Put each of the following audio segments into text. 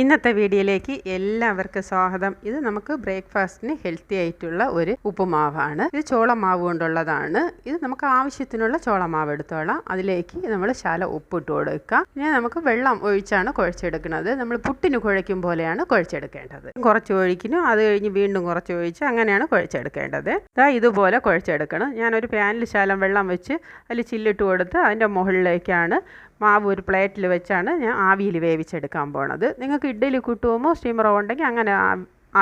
ഇന്നത്തെ വീഡിയോയിലേക്ക് എല്ലാവർക്കും സ്വാഗതം. ഇത് നമുക്ക് ബ്രേക്ക്ഫാസ്റ്റിന് ഹെൽത്തി ആയിട്ടുള്ള ഒരു ഉപ്പുമാവാണ്. ഇത് ചോളമാവ് കൊണ്ടുള്ളതാണ്. ഇത് നമുക്ക് ആവശ്യത്തിനുള്ള ചോളമാവ് എടുത്തോളാം. അതിലേക്ക് നമ്മൾ ശാല ഉപ്പിട്ട് കൊടുക്കുക. ഇനി നമുക്ക് വെള്ളം ഒഴിച്ചാണ് കുഴച്ചെടുക്കുന്നത്. നമ്മൾ പുട്ടിന് കുഴയ്ക്കും പോലെയാണ് കുഴച്ചെടുക്കേണ്ടത്. കുറച്ച് ഒഴിക്കുന്നു. അത് കഴിഞ്ഞ് വീണ്ടും കുറച്ച് ഒഴിച്ച് അങ്ങനെയാണ് കുഴച്ചെടുക്കേണ്ടത്. ഇതാ ഇതുപോലെ കുഴച്ചെടുക്കണം. ഞാനൊരു പാനിൽ ശാലം വെള്ളം വെച്ച് അതിൽ ചില്ലിട്ട് കൊടുത്ത് അതിന്റെ മുകളിലേക്കാണ് മാവ് ഒരു പ്ലേറ്റിൽ വെച്ചാണ് ഞാൻ ആവിയിൽ വേവിച്ചെടുക്കാൻ പോണത്. നിങ്ങൾക്ക് ഇഡ്ഡലി കുട്ടുമോ സ്റ്റീമറോ ഉണ്ടെങ്കിൽ അങ്ങനെ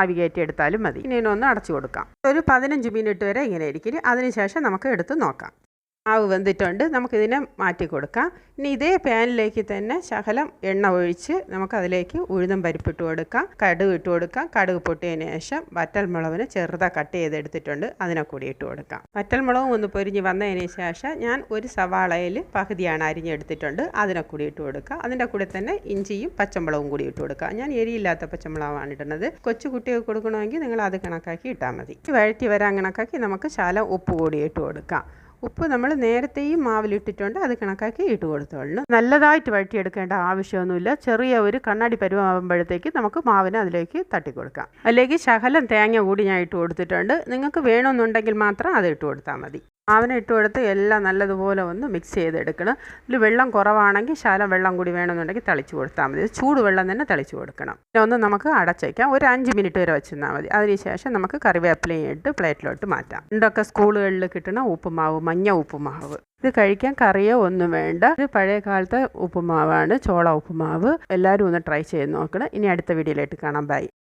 ആവി കയറ്റി എടുത്താലും മതി. ഇനി ഒന്ന് അടച്ചു കൊടുക്കാം. ഒരു പതിനഞ്ച് മിനിറ്റ് വരെ ഇങ്ങനെ ഇരിക്കും. അതിനുശേഷം നമുക്ക് എടുത്ത് നോക്കാം. മാവ് വെന്തിട്ടുണ്ട്. നമുക്കിതിനെ മാറ്റി കൊടുക്കാം. ഇനി ഇതേ പാനിലേക്ക് തന്നെ ശകലം എണ്ണ ഒഴിച്ച് നമുക്കതിലേക്ക് ഉഴുതും പരിപ്പിട്ട് കൊടുക്കാം. കടുക് ഇട്ട് കൊടുക്കാം. കടുക് പൊട്ടിയതിന് ശേഷം വറ്റൽമുളകിന് ചെറുതായി കട്ട് ചെയ്തെടുത്തിട്ടുണ്ട്. അതിനെ കൂടി ഇട്ട് കൊടുക്കാം. വറ്റൽമുളകും ഒന്ന് പൊരിഞ്ഞ് വന്നതിന് ശേഷം ഞാൻ ഒരു സവാളയിൽ പകുതിയാണ് അരിഞ്ഞെടുത്തിട്ടുണ്ട്. അതിനെ കൂടി ഇട്ട് കൊടുക്കുക അതിന്റെ കൂടെ തന്നെ ഇഞ്ചിയും പച്ചമുളകും കൂടി ഇട്ട് കൊടുക്കുക ഞാൻ എരിയില്ലാത്ത പച്ചമുളകാണ് ഇടുന്നത്. കൊച്ചു കുട്ടികൾക്ക് കൊടുക്കണമെങ്കിൽ നിങ്ങൾ അത് കണക്കാക്കി ഇട്ടാൽ മതി. വഴറ്റി വരാൻ കണക്കാക്കി നമുക്ക് ശാല ഉപ്പ് കൂടി ഇട്ട് കൊടുക്കാം. ഉപ്പ് നമ്മൾ നേരത്തെയും മാവിലിട്ടിട്ടുണ്ട് അത് കണക്കാക്കി ഇട്ട് കൊടുത്തോളണം. നല്ലതായിട്ട് വഴറ്റിയെടുക്കേണ്ട ആവശ്യമൊന്നുമില്ല. ചെറിയ ഒരു കണ്ണാടി പരുവാകുമ്പോഴത്തേക്ക് നമുക്ക് മാവിനെ അതിലേക്ക് തട്ടി കൊടുക്കാം അതിലേക്ക് ശകലം തേങ്ങ കൂടി ഞാൻ ഇട്ട് കൊടുത്തിട്ടുണ്ട്. നിങ്ങൾക്ക് വേണമെന്നുണ്ടെങ്കിൽ മാത്രം അത് ഇട്ട് കൊടുത്താൽ മതി. മാവിനെ ഇട്ട് കൊടുത്ത് എല്ലാം നല്ലതുപോലെ ഒന്ന് മിക്സ് ചെയ്തെടുക്കണം. ഇതിൽ വെള്ളം കുറവാണെങ്കിൽ ശാലം വെള്ളം കൂടി വേണമെന്നുണ്ടെങ്കിൽ തളിച്ച് കൊടുത്താൽ മതി. ചൂടുവെള്ളം തന്നെ തളിച്ച് കൊടുക്കണം. പിന്നെ ഒന്ന് നമുക്ക് അടച്ചേക്കാം ഒരു അഞ്ച് മിനിറ്റ് വരെ വെച്ചിരുന്നാൽ മതി. അതിനുശേഷം നമുക്ക് കറിവേപ്പിലയും ഇട്ട് പ്ലേറ്റിലോട്ട് മാറ്റാം. ഇതൊക്കെ സ്കൂളുകളിൽ കിട്ടുന്ന ഉപ്പുമാവ് മഞ്ഞ ഉപ്പുമാവ്. ഇത് കഴിക്കാൻ കറിയോ ഒന്നും വേണ്ട. ഇത് പഴയ കാലത്തെ ഉപ്പുമാവാണ് ചോള ഉപ്പുമാവ്. എല്ലാവരും ഒന്ന് ട്രൈ ചെയ്ത് നോക്കണം. ഇനി അടുത്ത വീഡിയോയിലായിട്ട് കാണാം. ബൈ